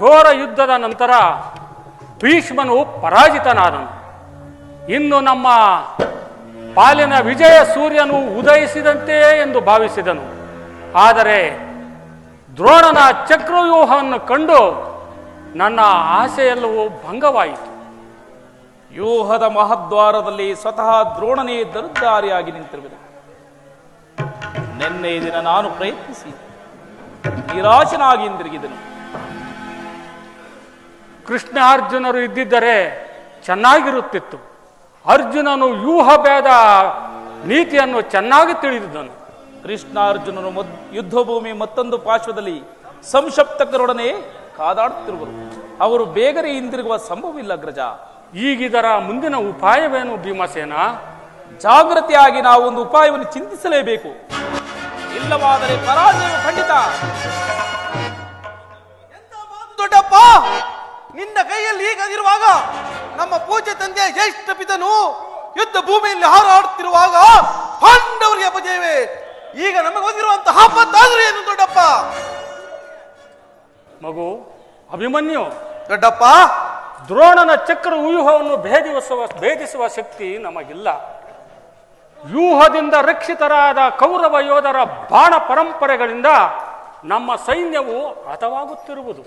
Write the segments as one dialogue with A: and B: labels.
A: ಘೋರ ಯುದ್ಧದ ನಂತರ ಭೀಷ್ಮನು ಪರಾಜಿತನಾದನು. ಇನ್ನು ನಮ್ಮ ಪಾಲಿನ ವಿಜಯ ಸೂರ್ಯನು ಉದಯಿಸಿದಂತೆ ಎಂದು ಭಾವಿಸಿದನು. ಆದರೆ ದ್ರೋಣನ ಚಕ್ರವ್ಯೂಹವನ್ನು ಕಂಡು ನನ್ನ ಆಸೆಯೆಲ್ಲವೂ ಭಂಗವಾಯಿತು.
B: ವ್ಯೂಹದ ಮಹದ್ವಾರದಲ್ಲಿ ಸ್ವತಃ ದ್ರೋಣನೇ ದರ್ದಾರಿಯಾಗಿ ನಿಂತಿರುವುದು. ನಿನ್ನೆ ದಿನ ನಾನು ಪ್ರಯತ್ನಿಸಿ ನಿರಾಶನಾಗಿ ಹಿಂದಿರುಗಿದನು.
A: ಕೃಷ್ಣ ಅರ್ಜುನರು ಇದ್ದಿದ್ದರೆ ಚೆನ್ನಾಗಿರುತ್ತಿತ್ತು. ಅರ್ಜುನನು ವ್ಯೂಹ ಭೇದ ನೀತಿಯನ್ನು ಚೆನ್ನಾಗಿ ತಿಳಿದಿದ್ದನು.
B: ಕೃಷ್ಣ ಅರ್ಜುನನು ಯುದ್ಧಭೂಮಿ ಯುದ್ಧ ಭೂಮಿ ಮತ್ತೊಂದು ಪಾರ್ಶ್ವದಲ್ಲಿ ಸಂಶಪ್ತಕರೊಡನೆ ಕಾದಾಡುತ್ತಿರುವರು. ಅವರು ಬೇಗನೆ ಹಿಂದಿರುಗುವ ಸಂಭವವಿಲ್ಲ ಅಗ್ರಜ
A: ಈಗಿದರ ಮುಂದಿನ ಉಪಾಯವೇನು ಭೀಮಸೇನ?
B: ಜಾಗೃತಿಯಾಗಿ ನಾವು ಒಂದು ಉಪಾಯವನ್ನು ಚಿಂತಿಸಲೇಬೇಕು. ಇಲ್ಲವಾದರೆ ಪರಾಜಯ ಖಂಡಿತ.
C: ದೊಡ್ಡಪ್ಪ! ನಿನ್ನ ಕೈಯಲ್ಲಿ ಹೀಗಾಗಿರುವಾಗ ನಮ್ಮ ಪೂಜೆ ತಂದೆ ಜ್ಯೇಷ್ಠ ಪಿತನು ಯುದ್ಧ ಭೂಮಿಯಲ್ಲಿ ಹಾರಾಡುತ್ತಿರುವಾಗ ಪಾಂಡವರಿಗೆ ಅಪಜಯವೇ. ಈಗ ನಮಗೆ ಬಂದಿರುವಂತಹ ಆಪತ್ತಾದ್ರೂ ಏನು ದೊಡ್ಡಪ್ಪ?
A: ಮಗು ಅಭಿಮನ್ಯು
C: ದೊಡ್ಡಪ್ಪ?
A: ದ್ರೋಣನ ಚಕ್ರ ವ್ಯೂಹವನ್ನು ಭೇದಿಸುವ ಭೇದಿಸುವ ಶಕ್ತಿ ನಮಗಿಲ್ಲ. ವ್ಯೂಹದಿಂದ ರಕ್ಷಿತರಾದ ಕೌರವ ಯೋಧರ ಬಾಣ ಪರಂಪರೆಗಳಿಂದ ನಮ್ಮ ಸೈನ್ಯವು ಹತವಾಗುತ್ತಿರುವುದು.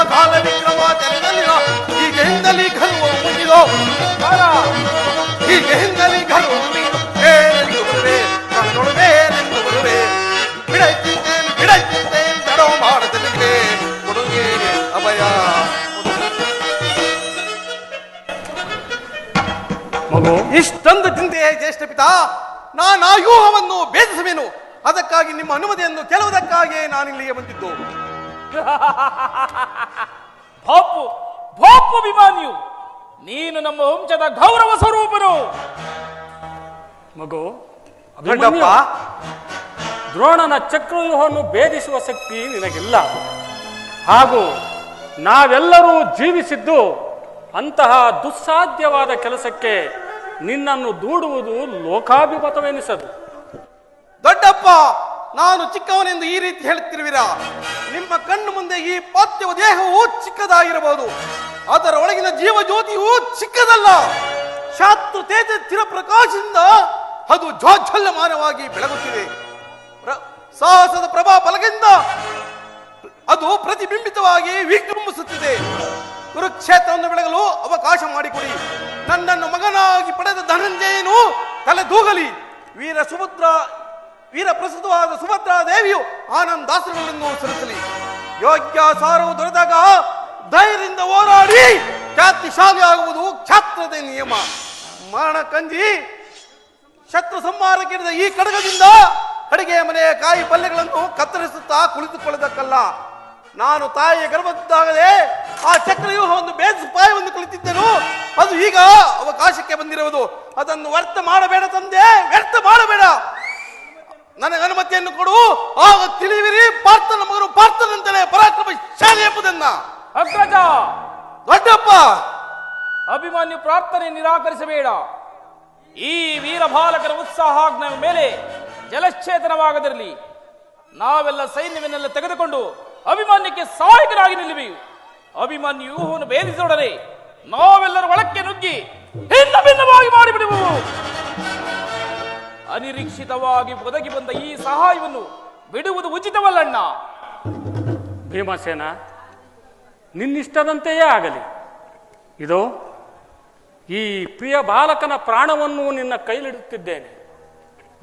C: ಕೂಡಲೆಲ್ಲ ಕಾಲ ವಿಕ್ರಮ ಜಯಲಿಯೋ ಈಗ ಹಿಂದಲಿ ಈಗ ಹಿಂದಲಿ ಇಷ್ಟೊಂದು ಚಿಂತೆಯೇ ಜ್ಯೇಷ್ಠ ಪಿತಾ. ನಾನು ಆ ವ್ಯೂಹವನ್ನು ಭೇದಿಸುವೆನು. ಅದಕ್ಕಾಗಿ ನಿಮ್ಮ ಅನುಮತಿಯನ್ನು ಕೆಲವುದಕ್ಕಾಗಿಯೇ ನಾನು ಇಲ್ಲಿಗೆ ಬಂದಿದ್ದು.
B: ಬಾಪು ಭೋಪು ಅಭಿಮಾನಿಯು ನೀನು ನಮ್ಮ ವಂಶದ ಗೌರವ ಸ್ವರೂಪನು.
A: ಮಗು ಅಭಿಮನ್ಯು, ದ್ರೋಣನ ಚಕ್ರವ್ಯೂಹವನ್ನು ಭೇದಿಸುವ ಶಕ್ತಿ ನಿನಗಿಲ್ಲ. ಹಾಗೂ ನಾವೆಲ್ಲರೂ ಜೀವಿಸಿದ್ದು ಅಂತಹ ದುಸ್ಸಾಧ್ಯವಾದ ಕೆಲಸಕ್ಕೆ ನಿನ್ನನ್ನು ದೂಡುವುದು ಲೋಕಾಭಿಮತವೆನಿಸದು.
C: ದೊಡ್ಡಪ್ಪ! ನಾನು ಚಿಕ್ಕವನೆಂದು ಈ ರೀತಿ ಹೇಳುತ್ತಿರುವಿರಾ? ನಿಮ್ಮ ಕಣ್ಣು ಮುಂದೆ ಈ ಪಾರ್ಥಿವ ದೇಹವು ಚಿಕ್ಕದಾಗಿರಬಹುದು. ಅದರ ಒಳಗಿನ ಜೀವ ಜ್ಯೋತಿಯು ಚಿಕ್ಕದಲ್ಲ. ಶಾತ್ರು ತೇಜ ಪ್ರಕಾಶದಿಂದ ಅದು ಜೋಜ್ವಲ್ಯಮಾನವಾಗಿ ಬೆಳಗುತ್ತಿದೆ. ಸಾಹಸದ ಪ್ರಭಾ ಬಲದಿಂದ ಅದು ಪ್ರತಿಬಿಂಬಿತವಾಗಿ ವಿಜೃಂಭಿಸುತ್ತಿದೆ. ಕುರುಕ್ಷೇತ್ರವನ್ನು ಬೆಳಗಲು ಅವಕಾಶ ಮಾಡಿಕೊಡಿ. ನನ್ನನ್ನು ಮಗನಾಗಿ ಪಡೆದ ಧನಂಜಯನು ತಲೆ ದೂಗಲಿ ವೀರ ಸುಭದ್ರ ವೀರ ಪ್ರಸಿದ್ಧವಾದ ಸುಭದ್ರಾ ದೇವಿಯು ಆನಂದಾಸ್ತ್ರಗಳನ್ನು ಸುರಿಸಲಿ ಯೋಗ್ಯ ಸಾರವು ದೊರೆತಾಗ ಧೈರ್ಯದಿಂದ ಹೋರಾಡಿ ಖ್ಯಾತಿಶಾಲಿ ಆಗುವುದು ಕ್ಷಾತ್ರದ ನಿಯಮ. ಮರಣ ಕಂಜಿ, ಶತ್ರು ಸಂಹಾರಕ್ಕಿರಿದ ಈ ಕಡಗದಿಂದ ಅಡಿಗೆ ಮನೆಯ ಕಾಯಿ ಪಲ್ಯಗಳನ್ನು ಕತ್ತರಿಸುತ್ತಾ ಕುಳಿತುಕೊಳ್ಳದಕ್ಕಲ್ಲ. ನಾನು ತಾಯಿಯ ಗರ್ಭದ್ದಾಗಲೇ ಆ ಚಕ್ರವ್ಯೂಹವನ್ನು ಬೇಸ್ ಪಾಯವನ್ನು ಅದು ಈಗ ಅವಕಾಶಕ್ಕೆ ಬಂದಿರುವುದು. ಅದನ್ನು ವ್ಯರ್ಥ ಮಾಡಬೇಡ ತಂದೆ, ವ್ಯರ್ಥ ಮಾಡಬೇಡ. ನನಗೆ ಅನುಮತಿಯನ್ನು ಕೊಡು. ಆಗ ತಿಳಿವಿರಿ ಪಾರ್ಥನ ಮಗನು ಪಾರ್ಥನಂತಲೇ ಪರಾಕ್ರಮ ಶಾಲೆ ಎಂಬುದನ್ನ.
B: ಅಗ್ರಜ!
C: ದೊಡ್ಡಪ್ಪ!
B: ಅಭಿಮಾನ್ಯು ಪ್ರಾರ್ಥನೆ ನಿರಾಕರಿಸಬೇಡ. ಈ ವೀರ ಬಾಲಕರ ಉತ್ಸಾಹ ಮೇಲೆ ಜಲಶ್ಚೇತನವಾಗದಿರಲಿ. ನಾವೆಲ್ಲ ಸೈನ್ಯವನ್ನೆಲ್ಲ ತೆಗೆದುಕೊಂಡು ಅಭಿಮಾನ್ಯಕ್ಕೆ ಸಹಾಯಕರಾಗಿ ನಿಲ್ಲುವೆವು ಅಭಿಮಾನ್ಯು ಭೇದಿಸೋಡರೆ ನಾವೆಲ್ಲರೂ ಒಳಕ್ಕೆ ನುಗ್ಗಿ ಭಿನ್ನ ಭಿನ್ನವಾಗಿ ಮಾಡಿಬಿಡುವು ಅನಿರೀಕ್ಷಿತವಾಗಿ ಒದಗಿ ಬಂದ ಈ ಸಹಾಯವನ್ನು ಬಿಡುವುದು ಉಚಿತವಲ್ಲಣ್ಣ.
A: ಭೀಮಸೇನ ನಿನ್ನಿಷ್ಟದಂತೆಯೇ ಆಗಲಿ. ಇದು ಈ ಪ್ರಿಯ ಬಾಲಕನ ಪ್ರಾಣವನ್ನು ನಿನ್ನ ಕೈಲಿಡುತ್ತಿದ್ದೇನೆ.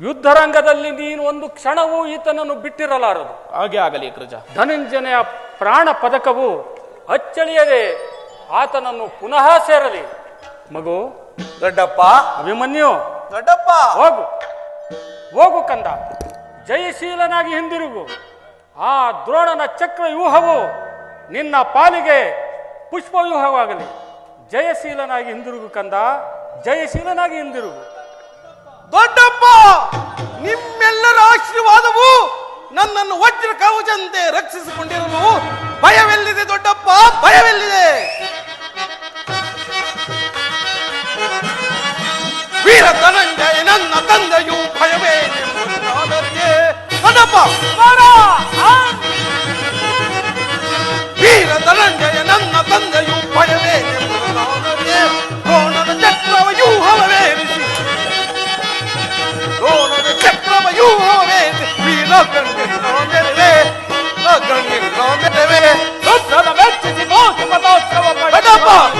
A: ಯುದ್ಧರಂಗದಲ್ಲಿ ನೀನು ಒಂದು ಕ್ಷಣವೂ ಈತನನ್ನು ಬಿಟ್ಟಿರಲಾರದು.
B: ಹಾಗೆ ಆಗಲಿ ಕೃಜ.
A: ಧನಂಜನೆಯ ಪ್ರಾಣ ಪದಕವು ಅಚ್ಚಳಿಯದೆ ಆತನನ್ನು ಪುನಃ ಸೇರಲಿ. ಮಗು
C: ದೊಡ್ಡಪ್ಪ.
A: ಅಭಿಮನ್ಯು
C: ದೊಡ್ಡಪ್ಪ.
A: ಹೋಗು. ಹೋಗು ಕಂದ, ಜಯಶೀಲನಾಗಿ ಹಿಂದಿರುಗು. ಆ ದ್ರೋಣನ ಚಕ್ರ ವ್ಯೂಹವು ನಿನ್ನ ಪಾಲಿಗೆ ಪುಷ್ಪ ಪುಷ್ಪವ್ಯೂಹವಾಗಲಿ. ಜಯಶೀಲನಾಗಿ ಹಿಂದಿರುಗು ಕಂದ, ಜಯಶೀಲನಾಗಿ ಹಿಂದಿರುಗು.
C: ದೊಡ್ಡಪ್ಪ, ನಿಮ್ಮೆಲ್ಲರ ಆಶೀರ್ವಾದವು ನನ್ನನ್ನು ವಜ್ರ ಕವಚಂತೆ ರಕ್ಷಿಸಿಕೊಂಡಿರಲು ಭಯವೆಲ್ಲಿದೆ ದೊಡ್ಡಪ್ಪ, ಭಯವೆಲ್ಲಿದೆ? Stop!